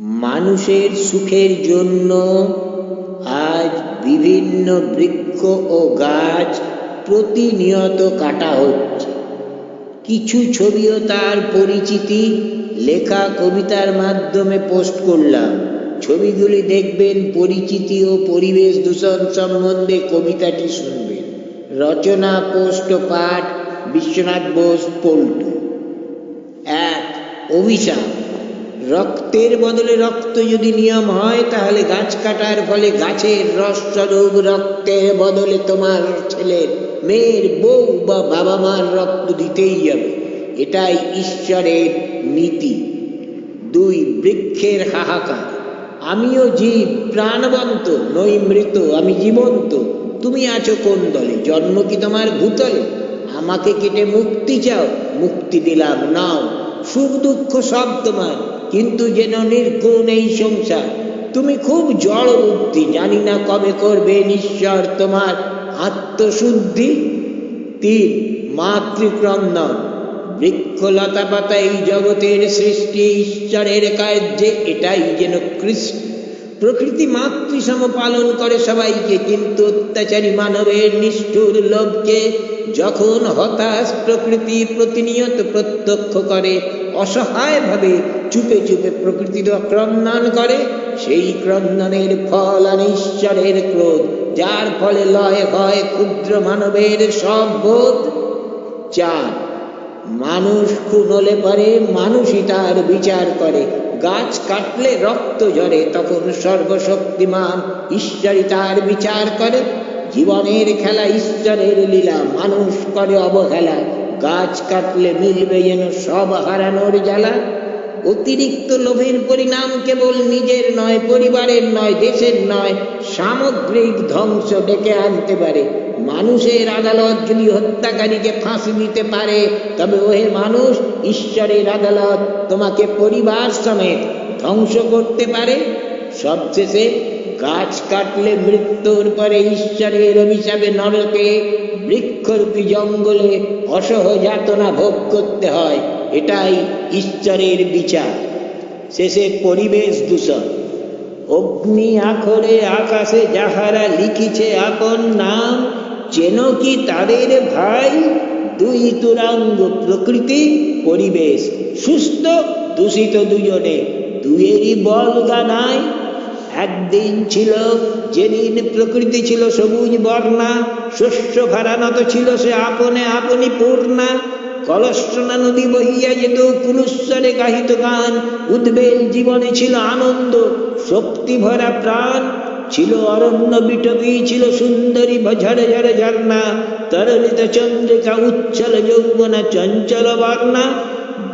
মানুষের সুখের জন্য আজ বিভিন্ন বৃক্ষ ও গাছ প্রতিনিয়ত কাটা হচ্ছে। কিছু ছবিও তার পরিচিতি, লেখা, কবিতার মাধ্যমে পোস্ট করলাম। ছবিগুলি দেখবেন, পরিচিতি ও পরিবেশ দূষণ সম্বন্ধে কবিতাটি শুনবেন। রচনা, পোস্ট পাঠ, বিশ্বনাথ বোস, পল্টু। এক, অভিশাপ। রক্তের বদলে রক্ত যদি নিয়ম হয়, তাহলে গাছ কাটার ফলে গাছের রস স্বরূপ রক্তের বদলে তোমার ছেলের মেয়ের বউ বা বাবা মার রক্ত দিতেই যাবে এটাই ঈশ্বরের নীতি। দুই বৃক্ষের হাহাকার। আমিও জীব, প্রাণবন্ত, নই মৃত, আমি জীবন্ত। তুমি আছো কোন দলে? জন্ম কি তোমার ভূতলে? আমাকে কেটে মুক্তি চাও, মুক্তি দিলাম নাও। সুখ দুঃখ সব তোমার। কিন্তু যেন নির্গুণ এই সংসার। তুমি খুব জড় বুদ্ধি, জানি না কবে করবে নিশ্চর তোমার আত্মশুদ্ধি। তিন মাতৃক্রন্দন বৃক্ষলতা পাতা এই জগতের সৃষ্টি, ঈশ্বরের কার্যে এটাই যেন কৃষ্ণ। প্রকৃতি মাতৃসম পালন করে সবাইকে, কিন্তু অত্যাচারী মানবের নিষ্ঠুর লোভকে যখন হতাশ প্রকৃতি প্রতিনিয়ত প্রত্যক্ষ করে, অসহায়ভাবে চুপে চুপে প্রকৃতির ক্রন্দন করে, সেই ক্রন্দনের ফল আনে ঈশ্বরের ক্রোধ, যার ফলে লয় হয় ক্ষুদ্র মানবের সব বোধ চার। মানুষ খুন হলে পরে মানুষই তার বিচার করে। গাছ কাটলে রক্ত ঝরে, তখন সর্বশক্তিমান ঈশ্বরই তার বিচার করে। জীবনের খেলা ঈশ্বরের লীলা, মানুষ করে অবহেলা। গাছ কাটলে মিলবে যেন সব হারানোর জ্বালা। অতিরিক্ত লোভের পরিণাম কেবল নিজের নয়, পরিবারের নয়, দেশের নয়, সামগ্রিক ধ্বংস ডেকে আনতে পারে। মানুষের আদালত যদি হত্যাকারীকে ফাঁসি দিতে পারে, তবে ওহে মানুষ, ঈশ্বরের আদালত তোমাকে পরিবার সমেত ধ্বংস করতে পারে। সবশেষে গাছ কাটলে মৃত্যুর পরে ঈশ্বরের অভিশাপে নরকে বৃক্ষরূপী জঙ্গলে অসহ যাতনা ভোগ করতে হয়, এটাই ঈশ্বরের বিচার। শেষে পরিবেশ দূষণ। অগ্নি আখরে আকাশে যাহারা লিখিছে আপন নাম চেন কি তাদের ভাই দুই তুরাঙ্গ প্রকৃতি পরিবেশ সুস্থ, দূষিত দুজনে দুয়েরই বলগা নাই একদিন ছিল, যেদিন প্রকৃতি ছিল সবুজ বর্ণা, শস্য ভারানত ছিল সে আপনে আপনি পূর্ণা। কলস্টনা নদী বহিয়া যেত, কুলুস্বরে গাহিত গান, উদ্বেল জীবনে ছিল আনন্দ শক্তি ভরা প্রাণ। ছিল অরণ্য বিটবী ছিল সুন্দরী ঝরে ঝরে ঝর্ণা তরলিত চন্দ্রিকা উচ্ছল যৌবনা, চঞ্চল বর্ণা,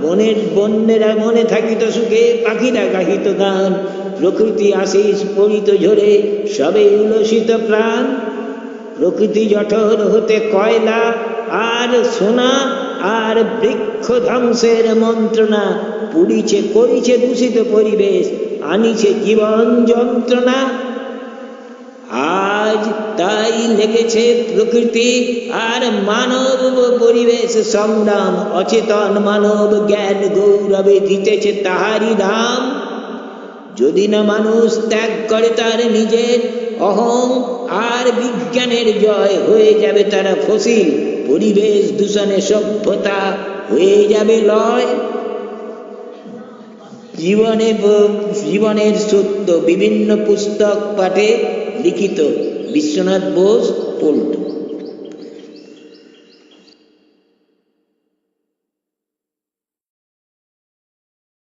বনের বন্যেরা মনে থাকিত সুখে, পাখিরা গাহিত গান, প্রকৃতি আশিস পরিত ঝরে, সবে উলসিত প্রাণ। প্রকৃতি জঠর হতে কয়লা, আর সোনা, আর বৃক্ষ ধ্বংসের মন্ত্রণা, পুড়িছে, করিছে দূষিত পরিবেশ, আনিছে জীবন যন্ত্রণা। আজ তাই লেগেছে প্রকৃতি আর মানব পরিবেশ সংগ্রাম অচেতন মানব জ্ঞান গৌরবে দিতেছে তাহারি দাম যদি না মানুষ ত্যাগ করে তার নিজের অহং আর বিজ্ঞানের জয়, হয়ে যাবে তারা ফসিল পরিবেশ দূষণে সভ্যতা হয়ে যাবে লয়। জীবনে জীবনের সত্য বিভিন্ন পুস্তক পাঠে লিখিত। বিশ্বনাথ বোস পল্টু